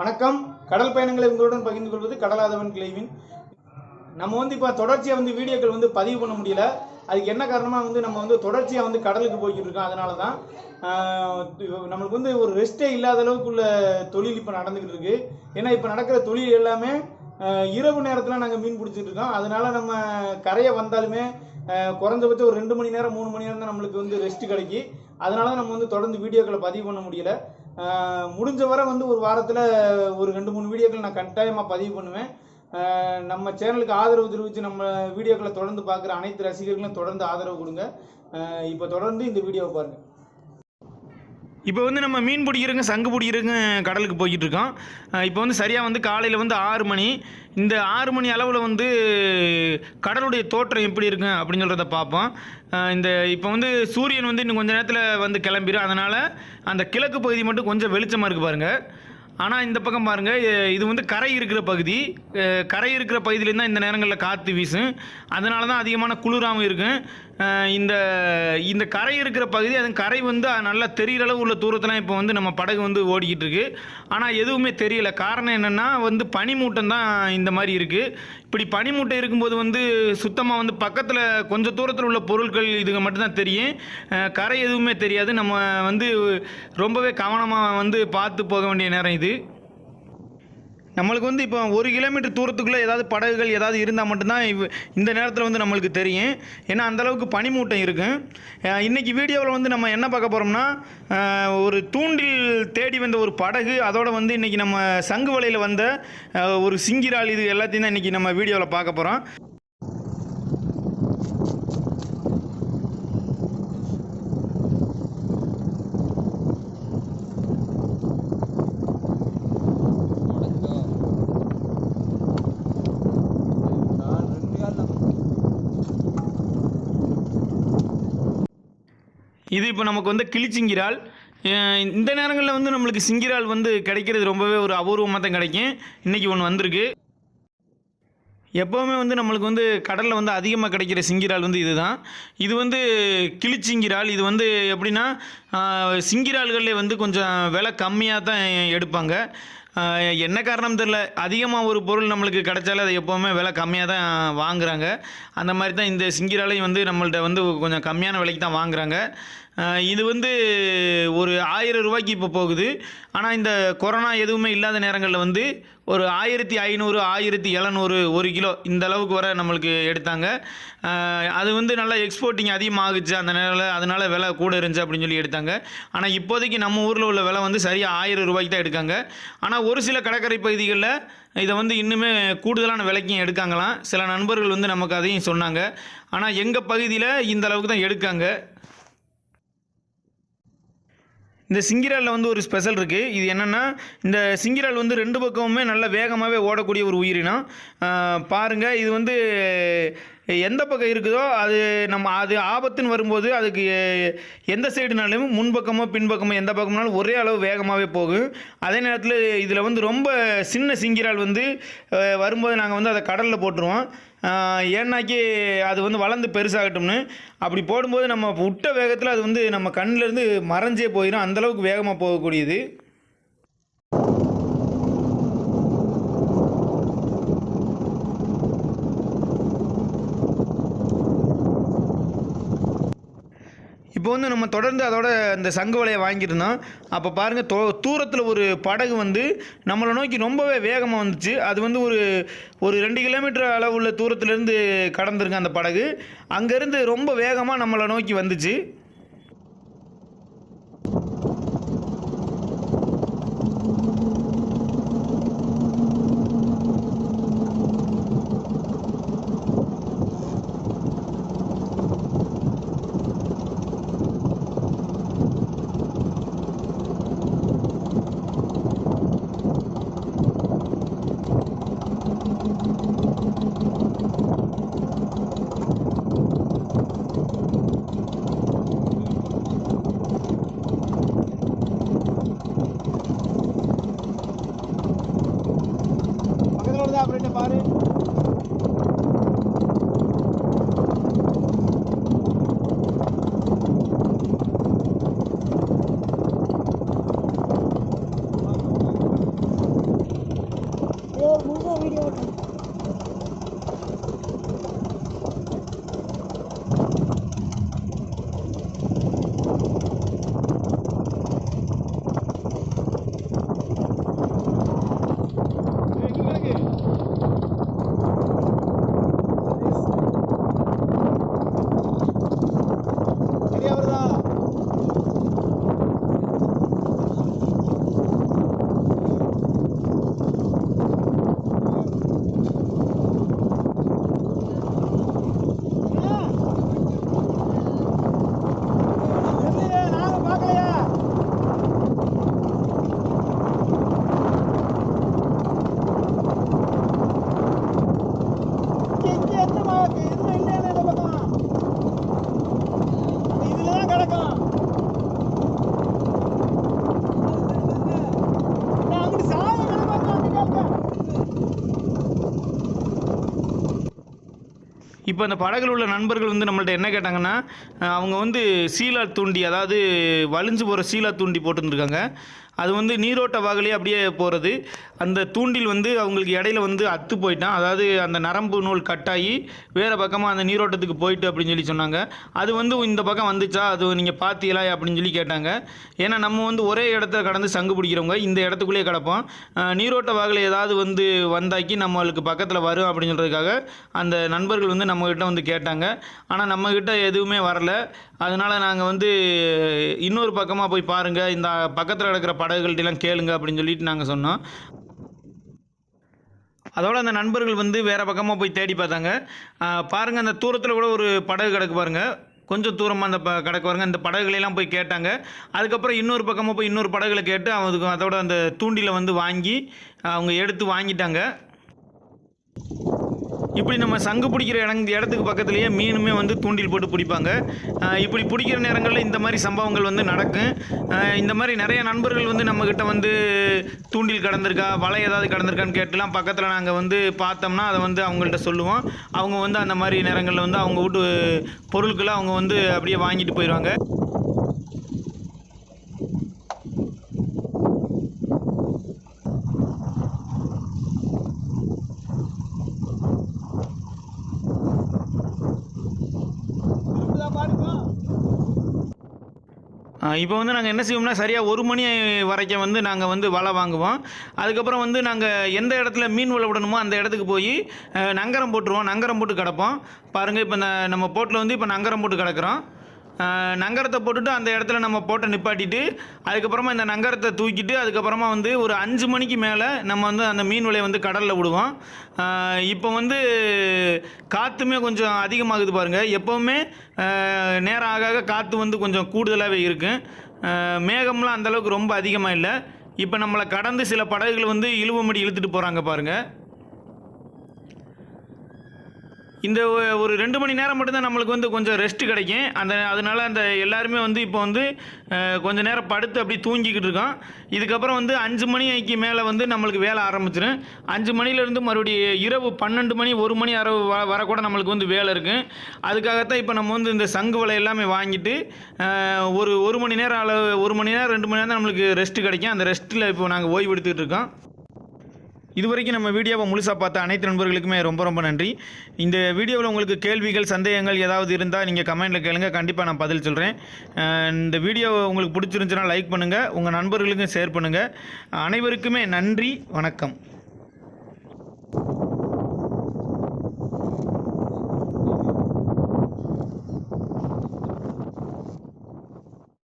வணக்கம். கடல் பயணங்களை உங்களுடன் பகிர்ந்து கொள்வது கடலாதவன் கிளைவின். நம்ம வந்து இப்போ தொடர்ச்சியாக வந்து வீடியோக்கள் வந்து பதிவு பண்ண முடியல. அதுக்கு என்ன காரணமாக வந்து நம்ம வந்து தொடர்ச்சியாக வந்து கடலுக்கு போய்கிட்டு இருக்கோம். அதனால தான் நம்மளுக்கு வந்து ஒரு ரெஸ்ட்டே இல்லாத அளவுக்கு உள்ள தொழில் இப்போ நடந்துக்கிட்டு இருக்கு. ஏன்னா இப்போ நடக்கிற தொழில் எல்லாமே இரவு நேரத்தில் நாங்கள் மீன் பிடிச்சிட்டு இருக்கோம். அதனால நம்ம கரையை வந்தாலுமே குறைஞ்சபட்சம் ஒரு ரெண்டு மணி நேரம் மூணு மணி நேரம் தான் நம்மளுக்கு வந்து ரெஸ்ட் கிடைக்கி. அதனால தான் நம்ம வந்து தொடர்ந்து வீடியோக்களை பதிவு பண்ண முடியல. முடிஞ்ச வரை வந்து ஒரு வாரத்தில் ஒரு ரெண்டு மூணு வீடியோக்கள் நான் கட்டாயமாக பதிவு பண்ணுவேன். நம்ம சேனலுக்கு ஆதரவு தெரிவித்து நம்ம வீடியோக்களை தொடர்ந்து பார்க்குற அனைத்து ரசிகர்களும் தொடர்ந்து ஆதரவு கொடுங்க. இப்போ தொடர்ந்து இந்த வீடியோவை பாருங்கள் இப்போ வந்து நம்ம மீன் பிடிக்கிறங்க சங்கு பிடிக்கிறங்க கடலுக்கு போய்கிட்டு இருக்கோம் இப்போ வந்து சரியாக வந்து காலையில் வந்து ஆறு மணி. இந்த ஆறு மணி அளவில் வந்து கடலுடைய தோற்றம் எப்படி இருக்கு அப்படின்னு சொல்கிறத பார்ப்போம். இந்த இப்போ வந்து சூரியன் வந்து இன்னும் கொஞ்சம் நேரத்தில் வந்து கிளம்பிடும் அதனால் அந்த கிழக்கு பகுதி மட்டும் கொஞ்சம் வெளிச்சமாக இருக்குது பாருங்கள் ஆனால் இந்த பக்கம் பாருங்கள் இது வந்து கரை இருக்கிற பகுதி. கரை இருக்கிற பகுதியிலேருந்து தான் இந்த நேரங்களில் காற்று வீசும். அதனால தான் அதிகமான குளிராகவும் இருக்கும். இந்த இந்த கரை இருக்கிற பகுதி அது கரை வந்து நல்லா தெரிகிற அளவு உள்ள தூரத்தெலாம் இப்போ வந்து நம்ம படகு வந்து ஓடிக்கிட்டு இருக்கு. ஆனால் எதுவுமே தெரியல. காரணம் என்னென்னா வந்து பனிமூட்டம் தான் இந்த மாதிரி இருக்குது இப்படி பனிமூட்டை இருக்கும்போது வந்து சுத்தமாக வந்து பக்கத்தில் கொஞ்சம் தூரத்தில் உள்ள பொருட்கள் இதுங்க மட்டும்தான் தெரியும். கரை எதுவுமே தெரியாது. நம்ம வந்து ரொம்பவே கவனமாக வந்து பார்த்து போக வேண்டிய நேரம் இது. நம்மளுக்கு வந்து இப்போ ஒரு கிலோமீட்டர் தூரத்துக்குள்ளே ஏதாவது படகுகள் ஏதாவது இருந்தால் மட்டும்தான் இவ் இந்த நேரத்தில் வந்து நம்மளுக்கு தெரியும். ஏன்னா அந்தளவுக்கு பனிமூட்டம் இருக்கும் இன்றைக்கி வீடியோவில் வந்து நம்ம என்ன பார்க்க போகிறோம்னா ஒரு தூண்டில் தேடி வந்த ஒரு படகு அதோட வந்து இன்றைக்கி நம்ம சங்கு வலையில் வந்த ஒரு சிங்கிரால் இது எல்லாத்தையும் தான் இன்றைக்கி நம்ம வீடியோவில் பார்க்க போகிறோம் இது இப்போ நமக்கு வந்து கிளிச்சிங்கிரால் இந்த நேரங்களில் வந்து நம்மளுக்கு சிங்கிரால் வந்து கிடைக்கிறது ரொம்பவே ஒரு அபூர்வமாக தான் கிடைக்கும். இன்றைக்கி ஒன்று வந்திருக்கு. எப்போவுமே வந்து நம்மளுக்கு வந்து கடலில் வந்து அதிகமாக கிடைக்கிற சிங்கிரால் வந்து இதுதான். இது வந்து கிளிச்சிங்கிரால் இது வந்து எப்படின்னா சிங்கிரால்களே வந்து கொஞ்சம் விலை கம்மியாக தான் எடுப்பாங்க. என்ன காரணம் தெரில அதிகமாக ஒரு பொருள் நம்மளுக்கு கிடைச்சாலே அது எப்போவுமே விலை கம்மியாக தான் வாங்குகிறாங்க அந்த மாதிரி தான் இந்த சிங்கிராலையும் வந்து நம்மள்ட்ட வந்து கொஞ்சம் கம்மியான விலைக்கு தான் வாங்குறாங்க. இது வந்து ஒரு ஆயிரம் ரூபாய்க்கு இப்போ போகுது. ஆனால் இந்த கொரோனா எதுவுமே இல்லாத நேரங்களில் வந்து ஒரு ஆயிரத்தி ஐநூறு ஆயிரத்தி எழுநூறு ஒரு கிலோ இந்த அளவுக்கு வர நம்மளுக்கு எடுத்தாங்க. அது வந்து நல்லா எக்ஸ்போர்ட்டிங் அதிகமாகுச்சு அந்த நேரில் அதனால் விலை கூட இருந்துச்சு அப்படின்னு சொல்லி எடுத்தாங்க. ஆனால் இப்போதைக்கு நம்ம ஊரில் உள்ள விலை வந்து சரியாக ஆயிரம் ரூபாய்க்கு தான் எடுக்காங்க. ஆனால் ஒரு சில கடற்கரை பகுதிகளில் இதை வந்து இன்னுமே கூடுதலான விலைக்கும் எடுக்காங்களாம். சில நண்பர்கள் வந்து நமக்கு அதையும் சொன்னாங்க. ஆனால் எங்கள் பகுதியில் இந்த அளவுக்கு தான் எடுக்காங்க. இந்த சிங்கிராலில் வந்து ஒரு ஸ்பெஷல் இருக்குது இது என்னென்னா இந்த சிங்கிரால் வந்து ரெண்டு பக்கமுமே நல்ல வேகமாகவே ஓடக்கூடிய ஒரு உயிரினம். பாருங்கள் இது வந்து எந்த பக்கம் இருக்குதோ அது நம்ம அது ஆபத்துன்னு வரும்போது அதுக்கு எந்த சைடுனாலும் முன்பக்கமோ பின்பக்கமோ எந்த பக்கம்னாலும் ஒரே அளவு வேகமாகவே போகும். அதே நேரத்தில் இதில் வந்து ரொம்ப சின்ன சிங்கிரால் வந்து வரும்போது நாங்கள் வந்து அதை கடலில் போட்டுருவோம். ஏன்னாக்கி அது வந்து வளர்ந்து பெருசாகட்டும்னு. அப்படி போடும்போது நம்ம விட்ட வேகத்தில் அது வந்து நம்ம கண்ணிலேருந்து மறைஞ்சே போயிடும் அந்தளவுக்கு வேகமாக போகக்கூடியது. இப்போ வந்து நம்ம தொடர்ந்து அதோட இந்த சங்கு வலையை வாங்கியிருந்தோம். அப்போ பாருங்கள் தோ தூரத்தில் ஒரு படகு வந்து நம்மளை நோக்கி ரொம்பவே வேகமாக வந்துச்சு. அது வந்து ஒரு ஒரு ரெண்டு கிலோமீட்டர் அளவு உள்ள தூரத்துலேருந்து கடந்திருக்கு அந்த படகு. அங்கேருந்து ரொம்ப வேகமாக நம்மளை நோக்கி வந்துச்சு. இப்போ அந்த படகுல உள்ள நண்பர்கள் வந்து நம்மள்ட்ட என்ன கேட்டாங்கன்னா அவங்க வந்து சீலா தூண்டி அதாவது வலிஞ்சு போகிற சீலா தூண்டி போட்டுருந்துருக்காங்க. அது வந்து நீரோட்ட வாகலே அப்படியே போகிறது அந்த தூண்டில் வந்து அவங்களுக்கு இடையில வந்து அத்து போயிட்டான். அதாவது அந்த நரம்பு நூல் கட்டாகி வேறு பக்கமாக அந்த நீரோட்டத்துக்கு போயிட்டு அப்படின்னு சொல்லி சொன்னாங்க. அது வந்து இந்த பக்கம் வந்துச்சா? அது நீங்கள் பார்த்தீங்களா அப்படின்னு சொல்லி கேட்டாங்க. ஏன்னா நம்ம வந்து ஒரே இடத்துல கடந்து சங்கு பிடிக்கிறவங்க இந்த இடத்துக்குள்ளேயே கிடப்போம். நீரோட்ட வாகலை ஏதாவது வந்து வந்தாக்கி நம்மளுக்கு பக்கத்தில் வரும் அப்படின்னு சொல்கிறதுக்காக அந்த நண்பர்கள் வந்து நம்மக்கிட்ட வந்து கேட்டாங்க. ஆனால் நம்மக்கிட்ட எதுவுமே வரல. அதனால் நாங்கள் வந்து இன்னொரு பக்கமாக போய் பாருங்கள் இந்த பக்கத்தில் கிடக்கிற படகுகள்ட்டெல்லாம் கேளுங்க அப்படின்னு சொல்லிட்டு நாங்கள் சொன்னோம். அதோடு அந்த நண்பர்கள் வந்து வேறு பக்கமாக போய் தேடி பார்த்தாங்க. பாருங்கள் அந்த தூரத்தில் கூட ஒரு படகு கிடக்கு பாருங்கள் கொஞ்சம் தூரமாக அந்த ப கிடக்கு பாருங்கள் அந்த படகுகளெல்லாம் போய் கேட்டாங்க. அதுக்கப்புறம் இன்னொரு பக்கமாக போய் இன்னொரு படகுகளை கேட்டு அவங்க அதோட அந்த தூண்டில வந்து வாங்கி அவங்க எடுத்து வாங்கிட்டாங்க. இப்படி நம்ம சங்கு பிடிக்கிற இடம் இடத்துக்கு பக்கத்துலேயே மீனுமே வந்து தூண்டில் போட்டு பிடிப்பாங்க. இப்படி பிடிக்கிற நேரங்களில் இந்த மாதிரி சம்பவங்கள் வந்து நடக்கும். இந்த மாதிரி நிறைய நண்பர்கள் வந்து நம்மக்கிட்ட வந்து தூண்டில் கடந்திருக்கா வலை ஏதாவது கடந்திருக்கான்னு கேட்டுலாம் பக்கத்தில் நாங்கள் வந்து பார்த்தோம்னா அதை வந்து அவங்கள்ட்ட சொல்லுவோம். அவங்க வந்து அந்த மாதிரி நேரங்களில் வந்து அவங்க வீட்டு பொருட்களை அவங்க வந்து அப்படியே வாங்கிட்டு போயிடுவாங்க இப்போ வந்து நாங்கள் என்ன செய்வோம்னா சரியாக ஒரு மணி வரைக்கும் வந்து நாங்கள் வந்து வலை வாங்குவோம். அதுக்கப்புறம் வந்து நாங்கள் எந்த இடத்துல மீன் வலை விடணுமோ அந்த இடத்துக்கு போய் நங்கரம் போட்டுருவோம். நங்கரம் போட்டு கிடப்போம். பாருங்கள் இப்போ நம்ம போட்டில் வந்து இப்போ நங்கரம் போட்டு கிடக்குறோம். நங்கரத்தை போட்டுட்டு அந்த இடத்துல நம்ம போட்டு நிப்பாட்டிட்டு அதுக்கப்புறமா இந்த நங்கரத்தை தூக்கிட்டு அதுக்கப்புறமா வந்து ஒரு அஞ்சு மணிக்கு மேலே நம்ம வந்து அந்த மீன் விலையை வந்து கடலில் விடுவோம். இப்போ வந்து காற்றுமே கொஞ்சம் அதிகமாகுது பாருங்கள் எப்போவுமே நேரம் ஆக ஆக காற்று வந்து கொஞ்சம் கூடுதலாகவே இருக்கும் மேகம்லாம் அந்தளவுக்கு ரொம்ப அதிகமாக இல்லை. இப்போ நம்மளை கடந்து சில படகுகள் வந்து இழுவமடி இழுத்துட்டு போகிறாங்க பாருங்கள் இந்த ஒ- ஒரு ரெண்டு மணி நேரம் மட்டும்தான் நம்மளுக்கு வந்து கொஞ்சம் ரெஸ்ட் கிடைக்கும். அந்த அதனால அந்த எல்லாருமே வந்து இப்போ வந்து கொஞ்சம் நேரம் படுத்து அப்படி தூங்கிக்கிட்டு இருக்கோம். இதுக்கப்புறம் வந்து அஞ்சு மணிக்கு மேலே வந்து நம்மளுக்கு வேலை ஆரம்பிச்சிடும் அஞ்சு மணிலேருந்து மறுபடியும் இரவு பன்னெண்டு மணி ஒரு மணி அரவு வ வரக்கூட நம்மளுக்கு வந்து வேலை இருக்குது அதுக்காகத்தான் இப்போ நம்ம வந்து இந்த சங்கு வலை எல்லாமே வாங்கிட்டு ஒரு ஒரு மணி நேரம் அளவு ஒரு மணி நேரம் ரெண்டு மணி நேரம் தான் நம்மளுக்கு ரெஸ்ட் கிடைக்கும். அந்த ரெஸ்ட்டில் இப்போ நாங்கள் ஓய்வெடுத்துக்கிட்டு இருக்கோம். இதுவரைக்கும் நம்ம வீடியோவை முழுசாக பார்த்த அனைத்து நண்பர்களுக்குமே ரொம்ப ரொம்ப நன்றி. இந்த வீடியோவில் உங்களுக்கு கேள்விகள் சந்தேகங்கள் ஏதாவது இருந்தால் நீங்கள் கமெண்ட்டில் கேளுங்க. கண்டிப்பாக நான் பதில் சொல்கிறேன் இந்த வீடியோ உங்களுக்கு பிடிச்சிருந்துச்சுன்னா லைக் பண்ணுங்கள் உங்கள் நண்பர்களுக்கும் ஷேர் பண்ணுங்கள் அனைவருக்குமே நன்றி. வணக்கம்.